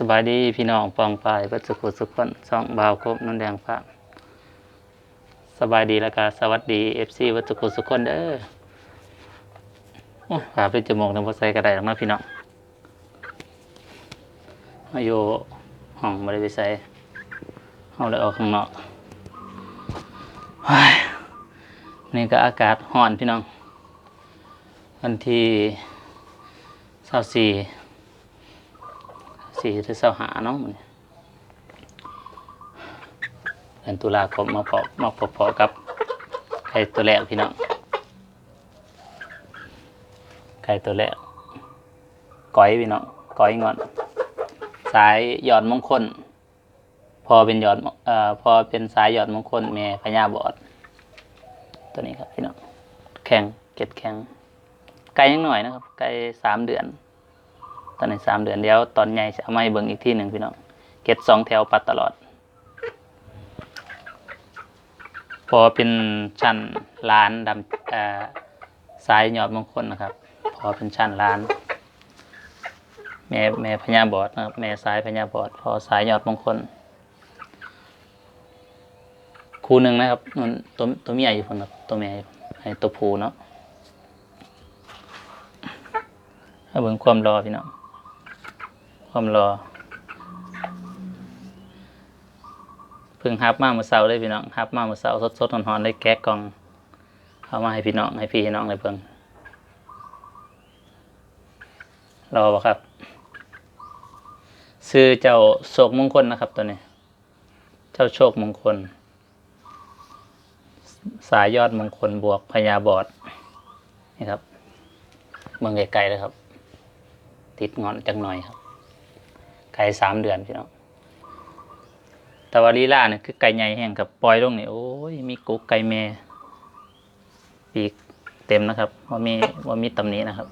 สบายดีพี่น้องปองปายเบัสุขุสุขคนช่องบาวครบนนแดงฟ้าสบายดีแล้วก็สวัสดีเอฟซีวัดสุขุสุขคนเด้อโอ้ขาเป็นจมูกน้ำพอใส่กระไดหรอกนะพี่น้องมาอยู่ห้องไม่ได้ไปใส่ห้องเลยออกข้างนอกนี่ก็อากาศร้อนพี่น้องวันที่เศร้าสี่ สี่ถึงเสาหาเนาะมันเดือนตุลาคมมาพอมาพอพอกับไก่ตัวแรกพี่น้องไก่ตัวแรกก้อยพี่น้องก้อยงอน สายหยอดมงคล พอเป็นหยอดเอ่อพอเป็นสายหยอดมงคลแม่พญาบอด ตัวนี้ครับพี่น้องแข็งเก็ดแข็งไก่ยังหน่อยนะครับ ไก่สามเดือน ตอนนี้สามเดือนเดียวตอนใหญ่จะเอามาให้เบิ่งอีกที่หนึ่งพี่น้องเก็ดสองแถวปัดตลอด พอเป็นชั้นล้านดำสายยอดมงคลนะครับ พอเป็นชั้นล้าน แม่แม่พญาบอดนะครับแม่สายพญาบอด พอสายยอดมงคลคูหนึ่งนะครับมันตัวตัวเมียอยู่คนครับตัวแม่อยู่ตัวผูเนาะให้เบิ่งความรอพี่น้อง ความรอเพิ่งฮับมาเมื่อเช้าเลยพี่น้องฮับมาเมื่อเช้าสดๆร้อนๆได้แกะกล่องเอามาให้พี่น้องให้พี่ให้น้องเลยเพิ่งรอบ่ครับ ซื้อเจ้าโชคมงคลนะครับตัวนี้ เจ้าโชคมงคล สายยอดมงคลบวกพญาบอดนี่ครับ เมืองไกลๆเลยครับ ติดงอนจังหน่อยครับ ไก่สามเดือนพี่น้องแต่ว่าลีลาเนี่ยคือไก่ใหญ่แห้งกับปล่อยลงนี่โอ้ยมีกุ๊กไก่แม่ปีกเต็มนะครับว่ามีว่ามีตำนี้นะครับ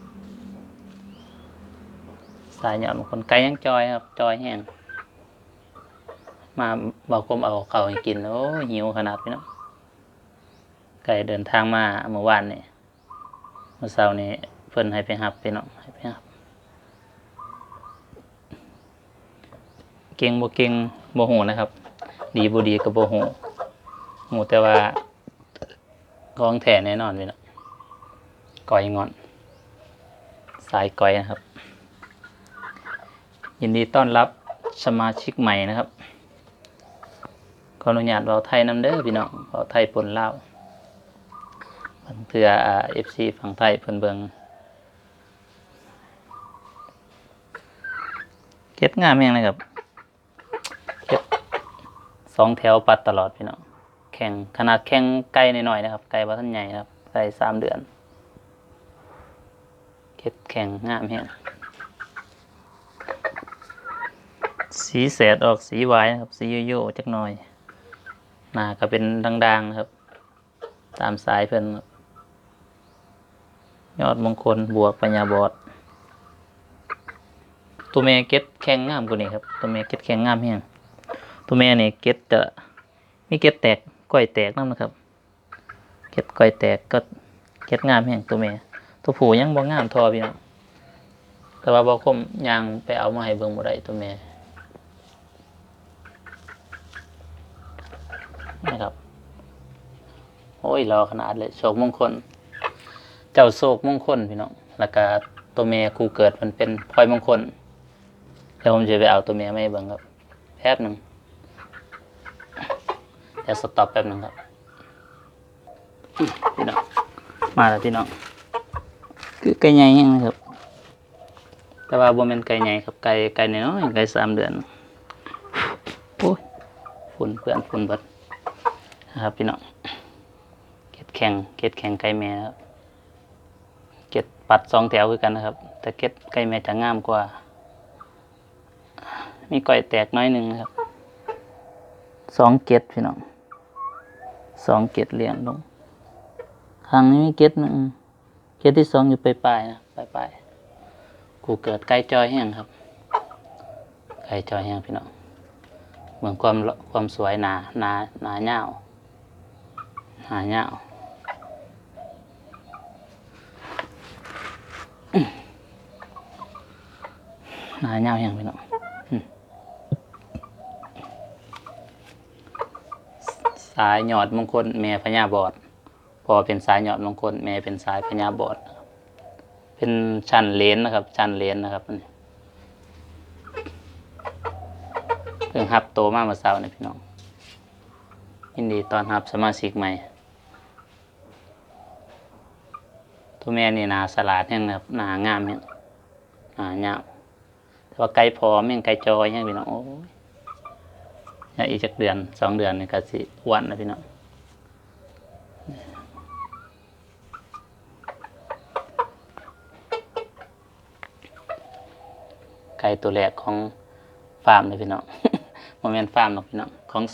สายเนี่ยบางคนไก่ยังจอยครับจอยแห้งมาบอกกลมเอาเข่าให้กินโอ้หิวขนาดพี่น้องไก่เดินทางมาเมื่อวานนี่เมื่อเช้านี้เพิ่นให้ไปหับพี่น้องให้ไปหับ เก่งบ่เก่งบ่หูนะครับ ดีบ่ดีก็บ่หูหูแต่ว่าของแท้แน่นอนพี่น้องก้อยงอน สายก้อยนะครับ ยินดีต้อนรับสมาชิกใหม่นะครับขออนุญาตเว้าไทยนำเด้อพี่น้องเว้าไทยปนเล่าเพื่ออ่า FC ฝั่งไทยเพิ่นเบิงเก็ดงามแม่งเลยครับ สองแถวปัดตลอดพี่น้องแข่งขนาดแข่งไกลหน่อยๆนะครับ ไกลว่าท่านใหญ่นะครับไกลสามเดือนเก็บแข่งงามแห้งสีแสดออกสีไว้นะครับ สีโยโย่จักหน่อยหน้าก็เป็นดังๆนะครับ ตามสายเพิ่นยอดมงคลบวกปัญญาบอดตัวแม่เก็ดแข็งงามกว่านี้ครับ ตัวแม่เก็ดแข็งงามแฮง ตัวแม่นี่เก็ดจะมีเก็ดแตกก้อยแตกนํนะครับ เก็ดก้อยแตกก็เก็ดงามแฮงตัวแม่ ตัวผู้ยังบ่งามทอพี่น้องแต่ว่าบ่คมยางไปเอามาให้เบิ่งบ่ได้ตัวแม่นะครับ โอ้ยรอขนาดเลยโชคมงคล เจ้าโชคมงคลพี่น้องแล้วก็ตัวแม่คู่เกิดมันเป็นพลอยมงคลเดี๋ยวผมจะไปเอาตัวเมียมาให้เบิ่งครับ แป๊บหนึ่ง เดี๋ยวสต็อปแป๊บหนึ่งครับพี่น้องมาแล้วพี่น้องคือไก่ใหญ่แห้งครับ แต่ว่าบ่แม่นไก่ใหญ่ครับไก่ไก่น้อยไก่สามเดือนโอ้ยฝุ่นเพื่อนฝุ่นบิดนะครับพี่น้องเก็ดแข็งเก็ดแข็งไก่แม่ครับเก็ดปัดสองแถวคือกันนะครับ แต่เก็ดไก่แม่จะงามกว่า มีก่อยแตกน้อยหนึ่งนะครับสองเกตพี่น้อง สองเกตเลี้ยงลงครั้งนี้มีเกตหนึ่งเกตที่สองอยู่ปลายๆนะปลายๆกูเกิดไก่จอยแห้งครับไก่จอยแห้งพี่น้องเหมือนความความสวยหนาหนาหนาเงาหนาเงาหนาเงาแห้งพี่น้อง สายหยอดมงคลแม่พญาบอดพอเป็นสายหยอดมงคลแม่เป็นสายพญาบอดเป็นชั้นเลนนะครับ ชั้นเลนนะครับอันนี้เพิ่งฮับโตมากมาเช้านี่พี่น้องยินดีตอนรับสมาชิกใหม่ตัวแม่นี่นาสลาดเนี่ยนะครับนางามเนี่ยหนาเงาแต่ว่าไก่พอแม่งไก่จอยเนี่ยพี่น้องโอ้ย อีกจักเดือนสองเดือนนี่ก็สิอ้วนนะพี่น้องไก่ตัวแรกของฟาร์มเลยพี่น้องโมเมนต์ฟาร์มหรอกพี่น้องของ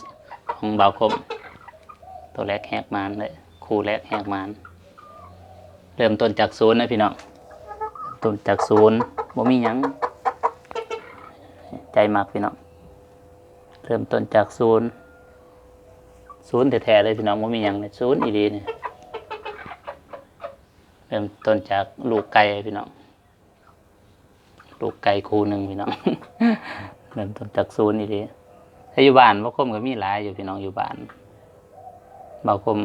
ของเบาคม ตัวแรกแหกมานเลยคู่แรกแหกมาน เริ่มต้นจากศูนย์นะพี่น้องต้นจากศูนย์บ่มีหยังใจมากพี่น้อง เริ่มต้นจากศูนย์ศูนย์แท้ๆเลยพี่น้องบ่มีหยังเลยศูนย์อีดีเนี่ยเริ่มต้นจากลูกไก่พี่น้องลูกไก่คูหนึ่งพี่น้องเริ่มต้นจากศูนย์อีดีถ้าอยู่บ้านบ่คมก็มีหลายอยู่พี่น้องอยู่บ้านบ่คม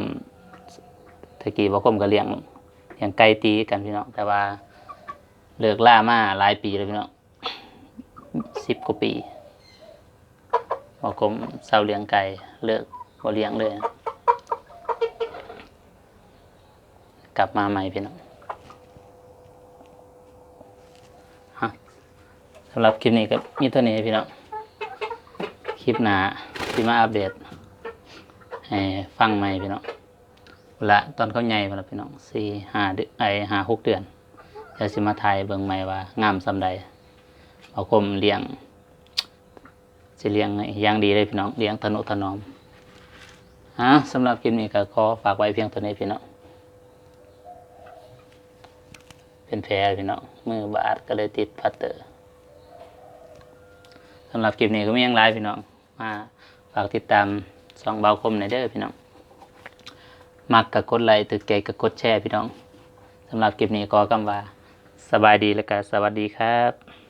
ตะกี้บ่คมก็เลี้ยงอย่างไกลตีกันพี่น้องแต่ว่าเลิกล่ามาหลายปีแล้วพี่น้องสิบกว่าปี บอกผมเศร้าเลี้ยงไก่เลิกบ่เลี้ยงเลย กลับมาใหม่พี่น้องฮะสำหรับคลิปนี้ก็มีเท่านี้พี่น้องคลิปหนาที่มาอัปเดตให้ฟังใหม่พี่น้องละตอนเขาใหญ่มาแล้วพี่น้องสี่ห้าเดือนไอห้าหกเดือนเดี๋ยวสิมาไทยเบิ่งใหม่ว่างามสำใดเอาคมเลี้ยง สิเลี้ยงอย่างดีเลยพี่น้องเลี้ยงทนุถนอมฮะสำหรับคลิปนี้ก็ขอฝากไว้เพียงเท่านี้พี่น้องเป็นแผลพี่น้องมือบาดก็เลยติดพัตเตอร์สำหรับคลิปนี้ก็มีอย่างไรพี่น้องมาฝากติดตามสองเบาคมในเด้อพี่น้องมักกับกดไลค์ตึกใจกับกดแชร์พี่น้องสำหรับคลิปนี้ก็กำว่าสบายดีแล้วก็สวัสดีครับ